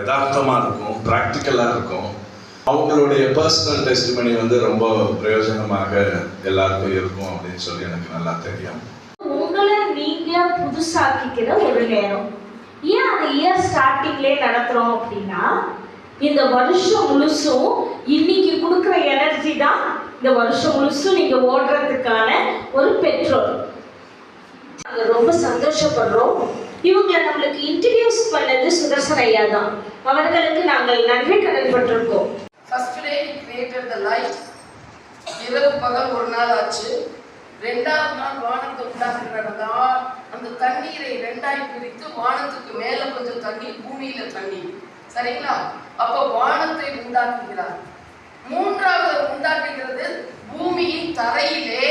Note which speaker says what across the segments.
Speaker 1: யதார்த்தமா இருக்கும் ப்ராக்டிக்கலா இருக்கும். அவங்களுடைய பர்சனல் டெஸ்டிமனி வந்து ரொம்ப பிரயோஜனமாக எல்லாருக்கும் இருக்கும் அப்படின்னு சொல்லி எனக்கு நல்லா தெரியும்.
Speaker 2: உங்களை நீங்க புதுசாக்கிக்கிற ஒரு நேரம். ஏன் அந்த இயர் ஸ்டார்டிங்லேயே நடத்துறோம் அப்படின்னா இந்த வருஷம் முழுசும் இன்னைக்கு கொடுக்குற எனர்ஜி தான் இந்த வருஷம் முழுசும் நீங்க ஓடுறதுக்கான ஒரு பெட்ரோல் நாங்கள் ரொம்ப சந்தோஷப்படுறோம். இவங்களை நம்மளுக்கு இன்ட்ரடியூஸ் பண்ணது சுதர்சன் ஐயா தான். அவர்களுக்கு நாங்கள் நன்றி கடன் பட்டிருக்கோம்
Speaker 3: first day creator the life இரவு பகல் ஒரு நாள் ஆச்சு. ரெண்டாவது நாள் வானத்தை உண்டாக்குறதால் அந்த தண்ணீரை ரெண்டாய் பிரித்து வானத்துக்கு மேல கொஞ்சம் தண்ணி பூமியில தண்ணி. சரிங்களா? அப்ப வானத்தை உண்டாக்குகிறார். மூன்றாவது உண்டாக்குகிறது பூமியின் தரையிலே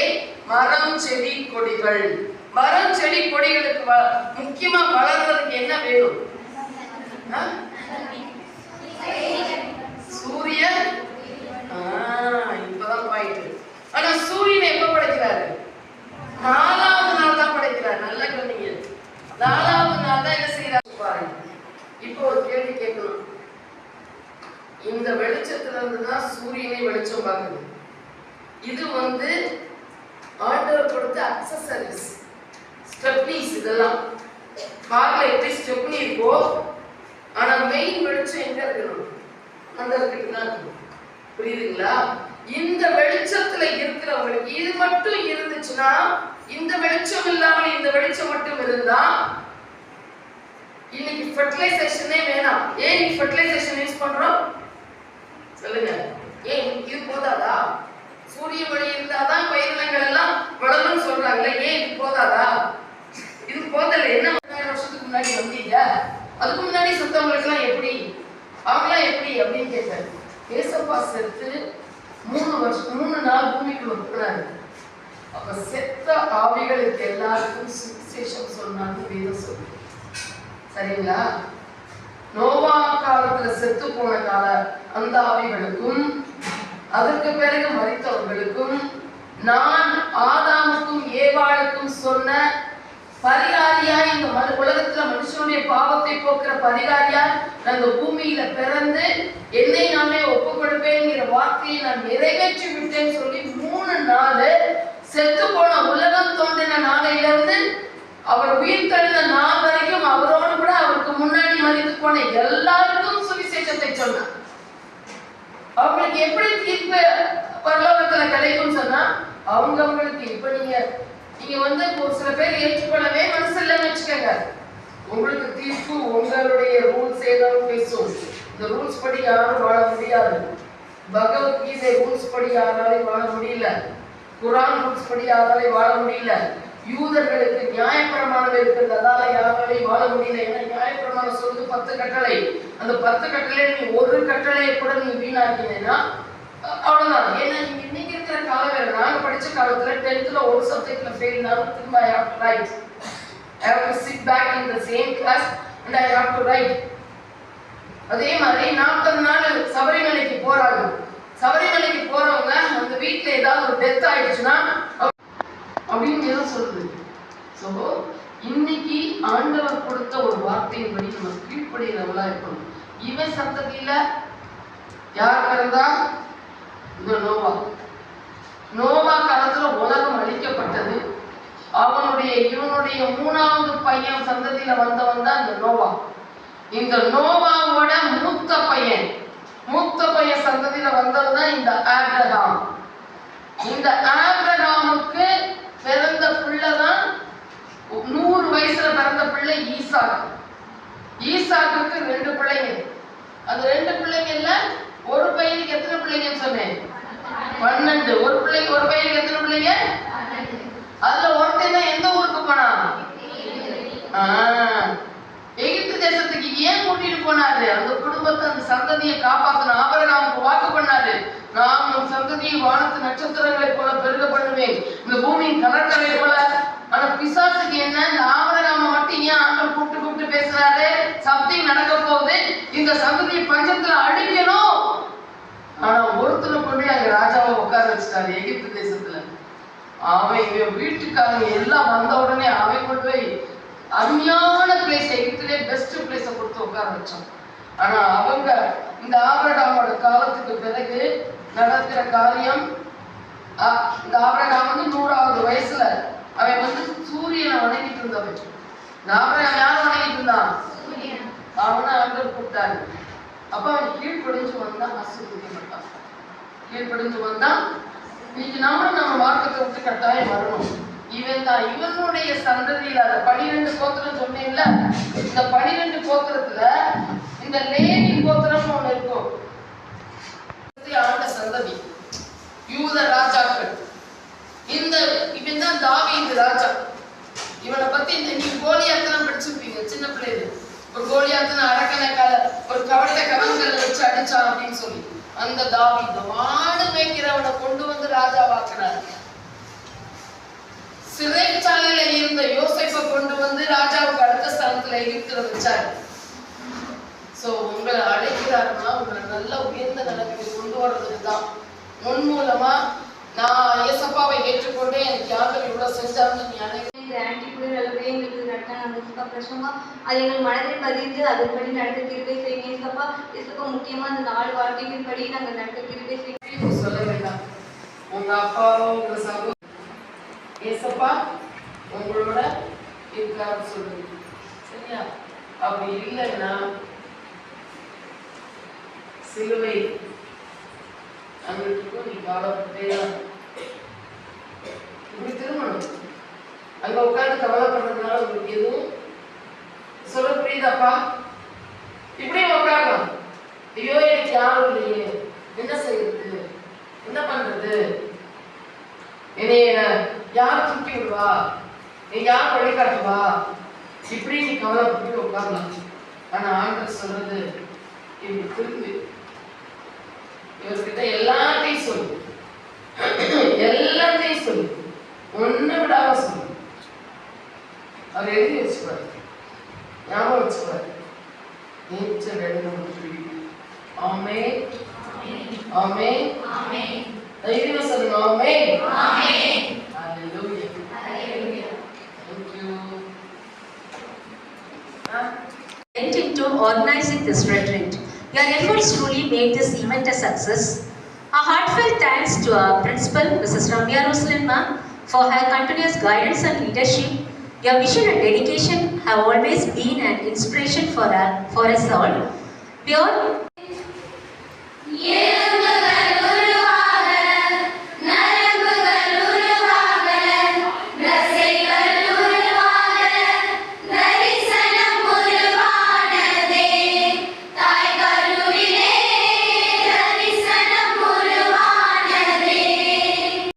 Speaker 3: மரம் செடி கொடிகள். மரம் செடி கொடிகளுக்கு வ- முக்கியமா வளர்றதுக்கு என்ன வேணும்? ஆ? சூரியன்? ஆ, இப்பதான் பாயிண்ட் ஆனா சூரியனை எப்ப படைக்கிறாரு? நாலாவது நாள் தான் படைக்கிறார். நல்ல கவனிங்க நாலாவது நாள் தான் என்ன செய்யறாரு பாருங்க. இப்போ ஒரு கேள்வி கேட்கணும். இந்த வெளிச்சத்துல இருந்து தான் சூரியனை வெளிச்சம் பார்க்குது. இது வந்து ஆண்டவர் கொடுத்த அக்சசரிஸ் ஸ்டெப்னிஸ் இதெல்லாம் கார்ல எப்படி ஸ்டெப்னி இருக்கோ ஆனா மெயின் வெளிச்சம் எங்க இருக்கணும்? அந்த இருக்கிட்டு தான் இருக்கணும். புரியுதுங்களா? இந்த வெளிச்சத்துல இருக்கிறவங்களுக்கு இது மட்டும் இருந்துச்சுன்னா இந்த வெளிச்சம் இல்லாமல் இந்த வெளிச்சம் மட்டும் இருந்தா இன்னைக்கு ஃபர்டிலைசேஷனே வேணாம். ஏன் இன்னைக்கு ஃபர்டிலைசேஷன் யூஸ் பண்றோம்? சொல்லுங்க. ஏன்? இது போதாதா? சூரிய ஒளி இருந்தாதான் பயிரினங்கள் எல்லாம் வளரும்னு சொல்றாங்களே ஏன் இது போதாதா இது போதல என்ன ரெண்டாயிரம் வருஷத்துக்கு முன்னாடி வந்தீங்க அதுக்கு முன்னாடி சுத்தவங்களுக்குலாம் எப்படி? அவங்களாம் எப்படி அப்படின்னு கேட்டாரு. ஏசப்பா செத்து மூணு வருஷம் மூணு நாள் பூமிக்குள்ள இருக்கிறாரு அப்ப செத்த ஆவிகளுக்கு எல்லாருக்கும் சுவிசேஷம் சொன்னாங்க வேதம் சொல்லு சரிங்களா? நோவா காலத்துல செத்து போன கால அந்த ஆவிகளுக்கும் அதற்கு பிறகு மறித்தவர்களுக்கும் நான் ஆதாமுக்கும் ஏவாளுக்கும் சொன்ன பரிகாரியா? இந்த மனு உலகத்துல மனுஷனுடைய பாவத்தை போக்குற பரிகாரியா? நான் இந்த பூமியில பிறந்து என்னை நானே ஒப்பு கொடுப்பேங்கிற வார்த்தையை நான் நிறைவேற்றி விட்டேன்னு சொல்லி மூணு நாள் செத்து போன உலகம் தோன்றின நாளையில இருந்து அவர் உயிர் தழுந்த நாள் வரைக்கும் அவரோடு கூட அவருக்கு முன்னாடி மறித்து போன எல்லாருக்கும் சுவிசேஷத்தை சொன்னார். அவங்களுக்கு எப்படி தீர்ப்பு பரலோகத்துல கிடைக்கும் சொன்னா அவங்க அவங்களுக்கு இப்ப நீங்க நீங்க வந்து ஒரு சில பேர் ஏற்றுக்கொள்ளவே மனசு இல்லைன்னு வச்சுக்கோங்க. உங்களுக்கு தீர்ப்பு உங்களுடைய ரூல்ஸ் ஏதாவது பேசும். இந்த ரூல்ஸ் படி யாரும் வாழ முடியாது. பகவத்கீதை ரூல்ஸ் படி யாராலையும் வாழ முடியல. குரான் ரூல்ஸ் படி யாராலையும் வாழ முடியல. யூதர்களுக்கு நியாயப்பிரமாணம் இருக்கிறது அதால யாராலையும் வாழ முடியல. ஏன்னா நியாயப்பிரமாணம் சொல்லுது பத்து கட்டளை. அந்த பத்து கட்டளை நீ ஒரு கட்டளையை கூட நீ வீணாக்கினேன்னா அவ்வளோதான் அவ்வளவுதான். ஏன்னா இன்னைக்கு இருக்கிற காலம் வேறு நாங்கள் படிச்ச காலத்தில் டென்த்தில் ஒரு சப்ஜெக்ட்ல ஃபெயில்னாலும் திரும்ப I have to write I have to sit back in the same class and I have to write அதே மாதிரி நாற்பது நாள் சபரிமலைக்கு போறாங்க. சபரிமலைக்கு போறவங்க அந்த வீட்டில் ஏதாவது ஒரு டெத் ஆயிடுச்சுன்னா அப்படின்னு ஏதோ சொல்லுது. ஸோ இன்னைக்கு ஆண்டவர் கொடுத்த ஒரு வார்த்தையின்படி நம்ம கீழ்ப்படுகிறவங்களா இருக்கணும். இவன் சந்ததியில யார் பிறந்தா? இந்த நோவா. நோவா காலத்துல உலகம் அழிக்கப்பட்டது. அவனுடைய இவனுடைய மூணாவது பையன் சந்ததியில வந்தவன் தான் இந்த நோவா. இந்த நோவாவோட மூத்த பையன். மூத்த பையன் சந்ததியில வந்தவன் தான் இந்த ஆப்ரஹாம் இந்த ஆப்ரஹாமுக்கு பிறந்த பிள்ளை தான் நூறு வயசுல பிறந்த பிள்ளை ஈசாக். ஈசாக்கு ரெண்டு பிள்ளைங்க. அந்த ரெண்டு பிள்ளைங்கல்ல ஒரு பையனுக்கு எத்தனை பிள்ளைங்கன்னு சொன்னேன் பன்னெண்டு ஒரு பையனுக்கு எத்தனை பிள்ளைங்க? அதுல ஒருத்தன் தான் எந்த ஊருக்கு போனான்? ஆஹ், எகிப்து தேசத்துக்கு ஏன் கூட்டிட்டு போனாரு? அந்த குடும்பத்தை அந்த சந்ததியை காப்பாத்தணும். ஆபரகாமுக்கு வாக்கு பண்ணாரு. நான் உன் சந்ததியை வானத்து நட்சத்திரங்களை போல பெருக பண்ணுவேன் இந்த பூமியின் கலர் போல ஆனா பிசாசுக்கு என்ன இந்த ஆபரகாம மட்டும் ஏன் ஆண்டவர் கூப்பிட்டு கூப்பிட்டு பேசுறாரு சம்திங் நடக்க போகுது இந்த சந்ததியை பஞ்சத்துல அழிக்கணும் ஆனா ஒருத்தனை கொண்டு போய் அங்க வச்சுட்டாரு எகிப்து தேசத்துல. அவன் இவன் வீட்டுக்காரங்க எல்லாம் வந்த உடனே அவன் கொண்டு போய் அருமையான பிளேஸ் எகிப்துலே பெஸ்ட் பிளேஸை கொடுத்து உட்கார வச்சான். ஆனா அவங்க இந்த ஆபிரகாமோட காலத்துக்கு பிறகு நடக்கிற காரியம் இந்த ஆபிரகாம் வந்து நூறாவது வயசுல அவன் வந்து சூரியனை வணங்கிட்டு இருந்தவன். இந்த ஆபிரகாம் யாரை வணங்கிட்டு இருந்தான்? அவனை ஆண்டவர் கூப்பிட்டாரு. அப்ப அவன் கீழ்ப்படிஞ்சு வந்தா ஆசீர்வதிக்கப்பட்டான் ஏற்படுத்து வந்தா இன்னைக்கு நாம நம்ம மார்க்கத்தை விட்டு கட்டாயம் வரணும். இவன் தான் இவனுடைய சந்ததியில அந்த பனிரெண்டு கோத்திரம் சொன்னேன்ல இந்த பனிரெண்டு கோத்திரத்துல இந்த லேவி கோத்திரம் ஒண்ணு இருக்கும். ஆண்ட சந்ததி யூத ராஜாக்கள். இந்த இவன் தான் தாவி இந்த ராஜா. இவனை பத்தி இந்த நீ கோலியாத்தெல்லாம் படிச்சிருப்பீங்க சின்ன பிள்ளைல ஒரு கோலியாத்தன அரக்கணக்கால ஒரு கவட்ட கவன்கள் வச்சு அடிச்சான் அப்படின்னு சொல்லி. அந்த தாவீது மாடு மேய்க்கிறவனை கொண்டு வந்து ராஜாவாக்குறாரு. சிறைச்சாலையில இருந்த யோசைப்ப கொண்டு வந்து ராஜாவுக்கு அடுத்த ஸ்தானத்துல இருக்கிற வச்சாரு. சோ உங்களை அழைக்கிறாருன்னா உங்களை நல்ல உயர்ந்த நிலைமைக்கு கொண்டு வர்றதுக்கு தான் முன் மூலமா நான் இயேசப்பாவை ஏற்றுக்கொண்டே எனக்கு யாரும் இவ்வளவு செஞ்சாருன்னு நீ அனை
Speaker 4: இந்த ஆன்டிக்குள்ள நல்லபடியாக எங்களுக்கு நடத்த இசப்பா பிரசவமா அது எங்கள் மனதில் பதிந்து அதன்படி நடக்க கிருபை செய்யுங்க இசப்பா இசப்பா முக்கியமாக அந்த நாலு வார்த்தைகள் படி நாங்கள் நடக்க கிருபை செய்யுங்க
Speaker 3: சொல்ல வேண்டாம். உங்க அப்பாவோ உங்க சகோ ஏசப்பா உங்களோட இருக்காரு சொல்லுங்க. சரியா? அப்படி இல்லைன்னா சிலுவை அவங்களுக்கும் நீ பாடப்பட்டே தான். இப்படி திருமணம். அங்க உட்கார்ந்து கவலைப்படுறதுனால உங்களுக்கு எதுவும் சொல்ல புரியுதாப்பா? இப்படியும் உட்காரலாம். ஐயோ எனக்கு யாரும் இல்லையே. என்ன செய்யறது என்ன பண்றது? என்னைய யார் தூக்கி விடுவா? நீ யார் வழிகாட்டுவா இப்படி நீ கவலைப்பட்டு உட்காரலாம். ஆனா ஆண்டவர் சொல்றது இப்படி திரும்பி இவர்கிட்ட எல்லாத்தையும் சொல்லு. எல்லாத்தையும் சொல்லு. ஒண்ணு விடாம சொல்லு. அவர் எழுதி வச்சுப்பாரு ஞாபகம் வச்சுப்பாரு நேச்சர் ரெண்டு மூணு ஆமே ஆமே தைரியமா சொல்லுங்க ஆமே ஹalleluya thank you ah
Speaker 5: went into organizing this retreat. Your efforts truly made this event a success. A heartfelt thanks to our principal, Mrs. Ramya Roslin ma'am, for her continuous guidance and leadership. Your vision and dedication have always been an inspiration for, our, for us all. We all... Yeah.